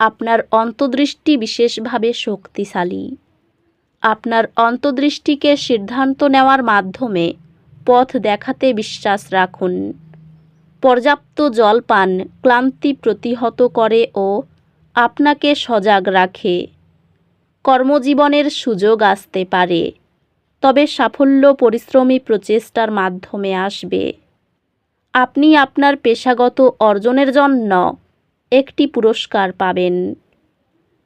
আপনার অন্তর্দৃষ্টি বিশেষভাবে শক্তিশালী। আপনার অন্তর্দৃষ্টিকে সিদ্ধান্ত নেওয়ার মাধ্যমে পথ দেখাতে বিশ্বাস রাখুন। পর্যাপ্ত জল পান, ক্লান্তি প্রতিহত করে ও আপনাকে সজাগ রাখে। কর্মজীবনের সুযোগ আসতে পারে, তবে সাফল্য পরিশ্রমী প্রচেষ্টার মাধ্যমে আসবে। আপনি আপনার পেশাগত অর্জনের জন্য একটি পুরস্কার পাবেন।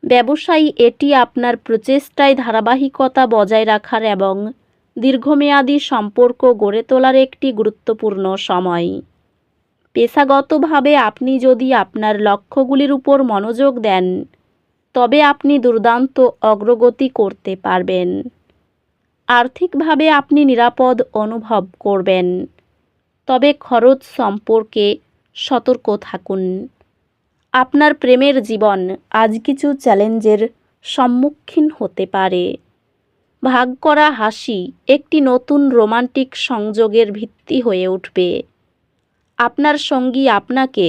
ব্যবসায়ী, এটি আপনার প্রচেষ্টায় ধারাবাহিকতা বজায় রাখার এবং দীর্ঘমেয়াদী সম্পর্ক গড়ে তোলার একটি গুরুত্বপূর্ণ সময়। পেশাগতভাবে আপনি যদি আপনার লক্ষ্যগুলির উপর মনোযোগ দেন, তবে আপনি দুর্দান্ত অগ্রগতি করতে পারবেন। আর্থিকভাবে আপনি নিরাপদ অনুভব করবেন। তবে খরচ সম্পর্কে সতর্ক থাকুন। আপনার প্রেমের জীবন আজ কিছু চ্যালেঞ্জের সম্মুখীন হতে পারে। ভাগ করা হাসি একটি নতুন রোমান্টিক সংযোগের ভিত্তি হয়ে উঠবে। আপনার সঙ্গী আপনাকে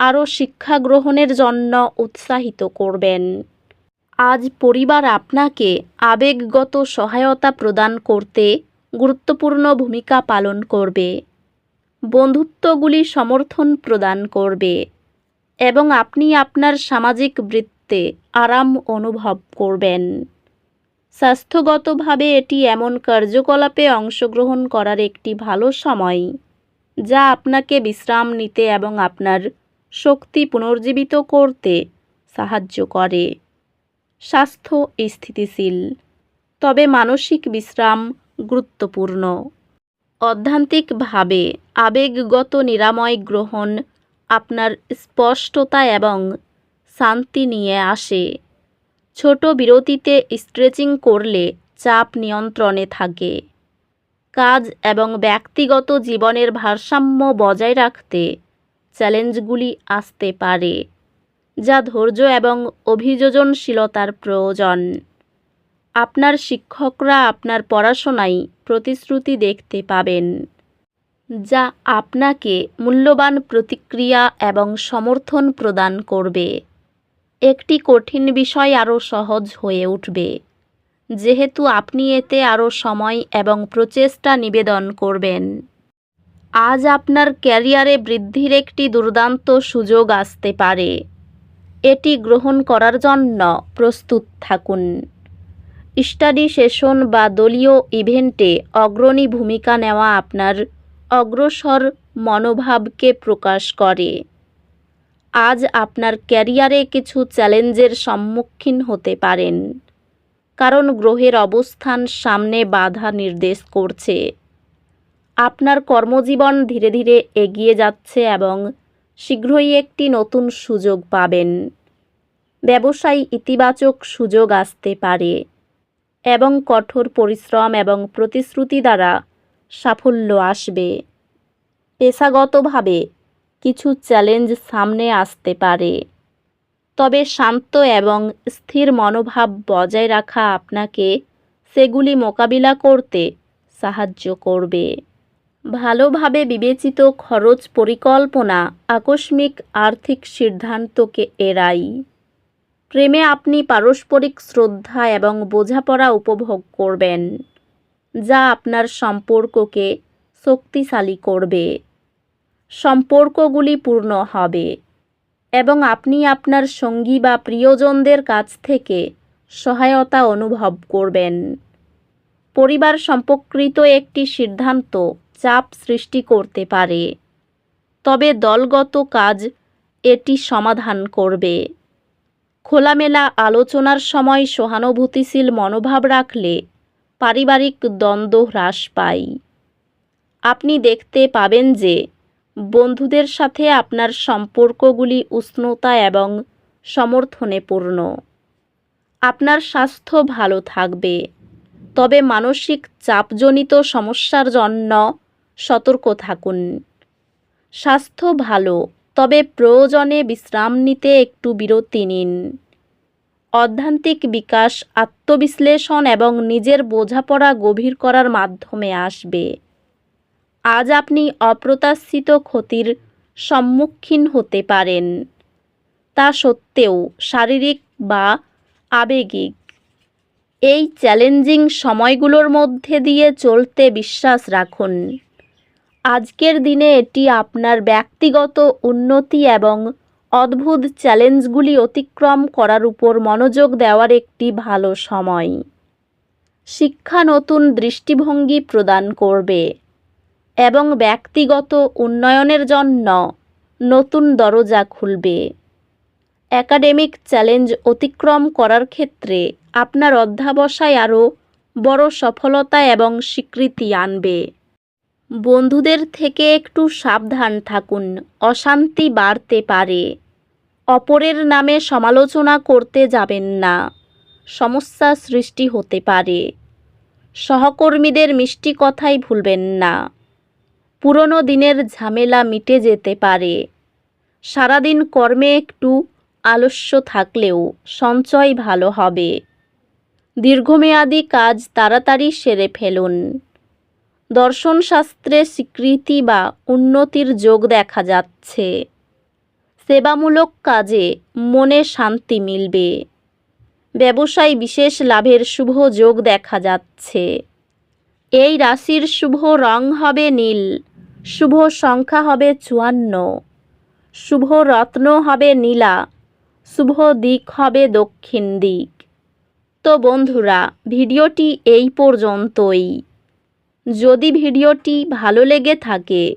আরও শিক্ষা গ্রহণের জন্য উৎসাহিত করবেন। আজ পরিবার আপনাকে আবেগগত সহায়তা প্রদান করতে গুরুত্বপূর্ণ ভূমিকা পালন করবে। বন্ধুত্বগুলি সমর্থন প্রদান করবে। এবং আপনি আপনার সামাজিক বৃত্তে আরাম অনুভব করবেন। স্বাস্থ্যগতভাবে এটি এমন কার্যকলাপে অংশগ্রহণ করার একটি ভালো সময়, যা আপনাকে বিশ্রাম নিতে এবং আপনার শক্তি পুনর্জীবিত করতে সাহায্য করে। স্বাস্থ্য স্থিতিশীল, তবে মানসিক বিশ্রাম গুরুত্বপূর্ণ। অধ্যান্তিকভাবে, আবেগগত নিরাময় গ্রহণ আপনার স্পষ্টতা এবং শান্তি নিয়ে আসে। ছোট বিরতিতে স্ট্রেচিং করলে চাপ নিয়ন্ত্রণে থাকে। কাজ এবং ব্যক্তিগত জীবনের ভারসাম্য বজায় রাখতে চ্যালেঞ্জগুলি আসতে পারে, যা ধৈর্য এবং অভিযোজনশীলতার প্রয়োজন। আপনার শিক্ষকরা আপনার পড়াশোনায় প্রতিশ্রুতি দেখতে পাবেন। যা আপনাকে মূল্যবান প্রতিক্রিয়া এবং সমর্থন প্রদান করবে। একটি কঠিন বিষয় আরও সহজ হয়ে উঠবে। যেহেতু আপনি এতে আরও সময় এবং প্রচেষ্টা নিবেদন করবেন। আজ আপনার ক্যারিয়ারে বৃদ্ধির একটি দুর্দান্ত সুযোগ আসতে পারে। এটি গ্রহণ করার জন্য প্রস্তুত থাকুন। স্টাডি সেশন বা দলীয় ইভেন্টে অগ্রণী ভূমিকা নেওয়া আপনার অগ্রসর মনোভাবকে প্রকাশ করে। আজ আপনার ক্যারিয়ারে কিছু চ্যালেঞ্জের সম্মুখীন হতে পারেন। কারণ গ্রহের অবস্থান সামনে বাধা নির্দেশ করছে। আপনার কর্মজীবন ধীরে ধীরে এগিয়ে যাচ্ছে এবং শীঘ্রই একটি নতুন সুযোগ পাবেন। ব্যবসায় ইতিবাচক সুযোগ আসতে পারে এবং কঠোর পরিশ্রম এবং প্রতিশ্রুতি দ্বারা সাফল্য আসবে। পেশাগতভাবে কিছু চ্যালেঞ্জ সামনে আসতে পারে। তবে শান্ত এবং স্থির মনোভাব বজায় রাখা আপনাকে সেগুলি মোকাবিলা করতে সাহায্য করবে। ভালোভাবে বিবেচিত খরচ পরিকল্পনা আকস্মিক আর্থিক সিদ্ধান্তকে এড়াই। প্রেমে আপনি পারস্পরিক শ্রদ্ধা এবং বোঝাপড়া উপভোগ করবেন। যা আপনার সম্পর্ককে শক্তিশালী করবে। সম্পর্কগুলি পূর্ণ হবে এবং আপনি আপনার সঙ্গী বা প্রিয়জনদের কাছ থেকে সহায়তা অনুভব করবেন। পরিবার সম্পর্কিত একটি সিদ্ধান্ত চাপ সৃষ্টি করতে পারে, তবে দলগত কাজ এটি সমাধান করবে। খোলামেলা আলোচনার সময় সহানুভূতিশীল মনোভাব রাখলে পারিবারিক দ্বন্দ্ব হ্রাস পায়। আপনি দেখতে পাবেন যে বন্ধুদের সাথে আপনার সম্পর্কগুলি উষ্ণতা এবং সমর্থনে পূর্ণ। আপনার স্বাস্থ্য ভালো থাকবে। তবে মানসিক চাপজনিত সমস্যার জন্য সতর্ক থাকুন। স্বাস্থ্য ভালো, তবে প্রয়োজনে বিশ্রাম নিতে একটু বিরতি নিন। অধ্যান্তিক বিকাশ, আত্মবিশ্লেষণ এবং নিজের বোঝাপড়া গভীর করার মাধ্যমে আসবে। আজ আপনি অপ্রত্যাশিত ক্ষতির সম্মুখীন হতে পারেন। তা সত্ত্বেও শারীরিক বা আবেগিক, এই চ্যালেঞ্জিং সময়গুলোর মধ্যে দিয়ে চলতে বিশ্বাস রাখুন। আজকের দিনে এটি আপনার ব্যক্তিগত উন্নতি এবং অদ্ভুত চ্যালেঞ্জগুলি অতিক্রম করার উপর মনোযোগ দেওয়ার একটি ভালো সময়। শিক্ষা নতুন দৃষ্টিভঙ্গি প্রদান করবে এবং ব্যক্তিগত উন্নয়নের জন্য নতুন দরজা খুলবে। একাডেমিক চ্যালেঞ্জ অতিক্রম করার ক্ষেত্রে আপনার অধ্যাবসায় আরও বড় সফলতা এবং স্বীকৃতি আনবে। বন্ধুদের থেকে একটু সাবধান থাকুন, অশান্তি বাড়তে পারে। অপরের নামে সমালোচনা করতে যাবেন না। সমস্যা সৃষ্টি হতে পারে। সহকর্মীদের মিষ্টি কথাই ভুলবেন না। পুরনো দিনের ঝামেলা মিটে যেতে পারে। সারাদিন কর্মে একটু আলস্য থাকলেও সঞ্চয় ভালো হবে। দীর্ঘমেয়াদী কাজ তাড়াতাড়ি সেরে ফেলুন। দর্শনশাস্ত্রে স্বীকৃতি বা উন্নতির যোগ দেখা যাচ্ছে। সেবামূলক কাজে মনে শান্তি মিলবে। ব্যবসায় বিশেষ লাভের শুভ যোগ দেখা যাচ্ছে। এই রাশির শুভ রং হবে নীল, শুভ সংখ্যা হবে চুয়ান্ন, শুভ রত্ন হবে নীলা, শুভ দিক হবে দক্ষিণ দিক। তো বন্ধুরা, ভিডিওটি এই পর্যন্তই। যদি ভিডিওটি ভালো লেগে থাকে